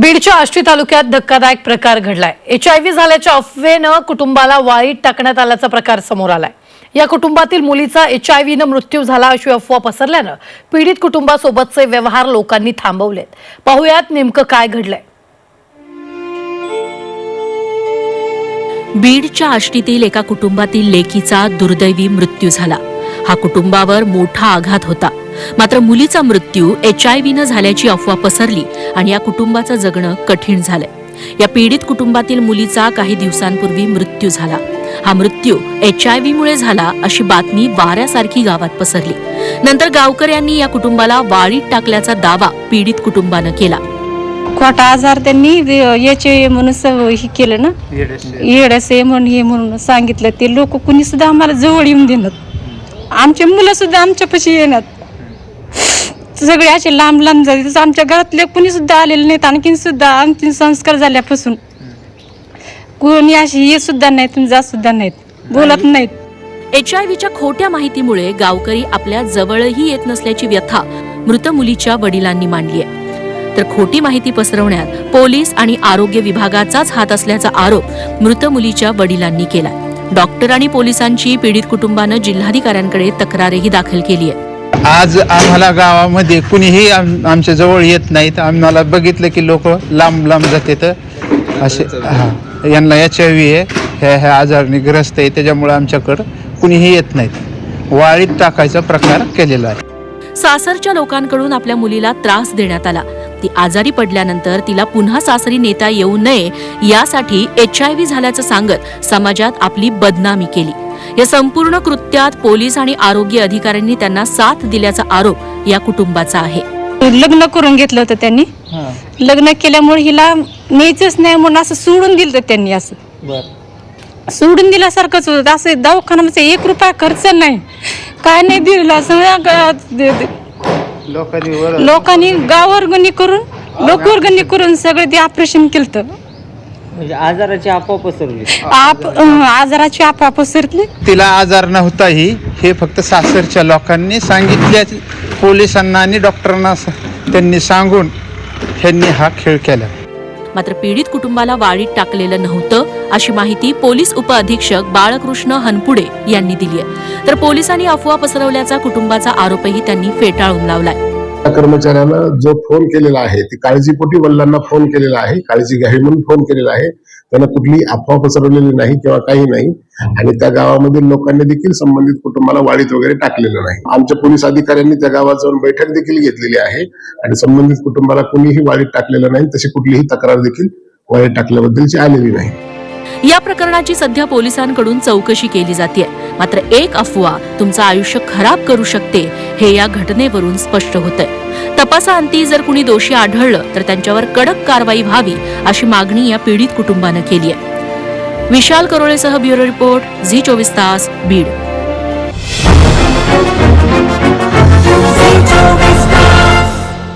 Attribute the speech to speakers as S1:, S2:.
S1: बीडच्या आष्टी तालुक्यात धक्कादायक प्रकार घडलाय. एच आय व्ही झाल्याच्या अफवेनं कुटुंबाला वाळीत टाकण्यात आल्याचा प्रकार समोर आलाय. या कुटुंबातील मुलीचा एच आय व्हीनं मृत्यू झाला अशी अफवा पसरल्यानं पीडित कुटुंबासोबतचे व्यवहार लोकांनी थांबवलेत. पाहुयात नेमकं काय घडलंय.
S2: बीडच्या आष्टीतील एका कुटुंबातील लेकीचा दुर्दैवी मृत्यू झाला. हा कुटुंबावर मोठा आघात होता. मात्र मुलीचा मृत्यू एच आय व्हीनं झाल्याची अफवा पसरली आणि या कुटुंबाचं जगणं कठीण झालंय. या पीडित कुटुंबातील मुलीचा काही दिवसांपूर्वी मृत्यू झाला. हा मृत्यू एच आय व्हीमुळे झाला अशी बातमी वाऱ्यासारखी गावात पसरली. नंतर गावकऱ्यांनी या कुटुंबाला वाळीत टाकल्याचा दावा पीडित कुटुंबानं केला.
S3: खोटा आजार त्यांनी याचे म्हणून हे केलं ना? येडस आहे म्हणून हे म्हणून सांगितलं. ते लोक कुणी सुद्धा आम्हाला जवळ येऊन देणार. आमचे मुलं सुद्धा आमच्यापाशी येणार. सगळे असे लांब लांब झाले तसं आमच्या घरातले कुणी सुद्धा आलेले नाहीत. आणखीन सुद्धा आणखीन संस्कार झाल्यापासून कोणी अशी ये सुद्धा नाहीत जात सुद्धा नाहीत. बोलत नाहीत.
S2: एच आय व्हीच्या खोट्या माहितीमुळे गावकरी आपल्या जवळही येत नसल्याची व्यथा मृत मुलीच्या वडिलांनी मांडली आहे. तर खोटी माहिती पसरवण्यात पोलीस आणि आरोग्य विभागाचाच हात असल्याचा आरोप मृत मुलीच्या वडिलांनी केला डॉक्टर आणि पोलिसांची पीडित कुटुंबानं जिल्हाधिकाऱ्यांकडे तक्रारही दाखल केली आहे.
S4: आज आम्हाला गावामध्ये कुणीही आम- आमच्या जवळ येत नाहीत आम्हाला बघितलं की लोक लांब लांब जातात असे हां यांना एच आय व्ही आहे ह्या ह्या आजाराने ग्रस्त आहे त्याच्यामुळे आमच्याकडं कुणीही येत नाहीत. वाळीत टाकायचा प्रकार केलेला आहे.
S2: सासरच्या लोकांकडून आपल्या मुलीला त्रास देण्यात आला. ती आजारी पडल्यानंतर तिला पुन्हा सासरी नेता येऊ नये यासाठी एच आय व्ही झाल्याचं सांगत समाजात आपली बदनामी केली. या संपूर्ण कृत्यात पोलीस आणि आरोग्य अधिकाऱ्यांनी त्यांना साथ दिल्याचा आरोप या कुटुंबाचा आहे.
S3: लग्न करून घेतलं होतं त्यांनी. लग्न केल्यामुळे हिला न्यायचंच नाही म्हणून असं सोडून दिलं त्यांनी असं. सोडून दिल्यासारखंच होतं. असं दवाखान्यामध्ये एक रुपया खर्च नाही. काय नाही दिला.
S4: लोकांनी वर-
S3: लोकांनी गावर्गणी करून लोकवर्गणी करून सगळं ते ऑपरेशन केलं
S5: म्हणजे आजाराची अफवा पसरली.
S3: आप अं, आजाराची आपा पसरली.
S4: तिला आजार नव्हताही हे फक्त सासरच्या लोकांनी सांगितल्या पोलिसांना आणि डॉक्टरांना स- त्यांनी सांगून ह्यांनी हा खेळ केला.
S2: मात्र पीडित कुटुंबाला वाळीत टाकलेलं नव्हतं अशी माहिती पोलीस उपअधीक्षक बाळकृष्ण हनपुडे यांनी दिली आहे. तर पोलिसांनी अफवा पसरवल्याचा कुटुंबाचा आरोपही त्यांनी फेटाळून लावलाय.
S6: कर्मचाऱ्यानं जो फोन केलेला आहे ते काळजीपोटी वडिलांना फोन केलेला आहे काळजी घ्यावी म्हणून फोन केलेला आहे. त्यांना कुठली अफवा पसरवलेली नाही किंवा काही नाही. आणि त्या गावामधील लोकांनी देखील संबंधित कुटुंबाला वाढीत वगैरे टाकलेलं नाही. आमच्या पोलीस अधिकाऱ्यांनी त्या गावात जाऊन बैठक देखील घेतलेली आहे. आणि संबंधित कुटुंबाला कुणीही वाढीत टाकलेलं नाही तशी कुठलीही तक्रार देखील वाढीत टाकल्याबद्दलची आलेली नाही.
S2: या प्रकरणाची सध्या पोलिसांकडून चौकशी केली जाते मात्र एक अफवा तुमचं आयुष्य खराब करू शकते हे या घटनेवरून स्पष्ट होतंय. तपासाअंती जर कुणी दोषी आढळलं तर त्यांच्यावर कडक कारवाई व्हावी अशी मागणी या पीडित कुटुंबानं केली आहे. विशाल करोळेसह ब्युरो रिपोर्ट झी चोवीस तास बीड.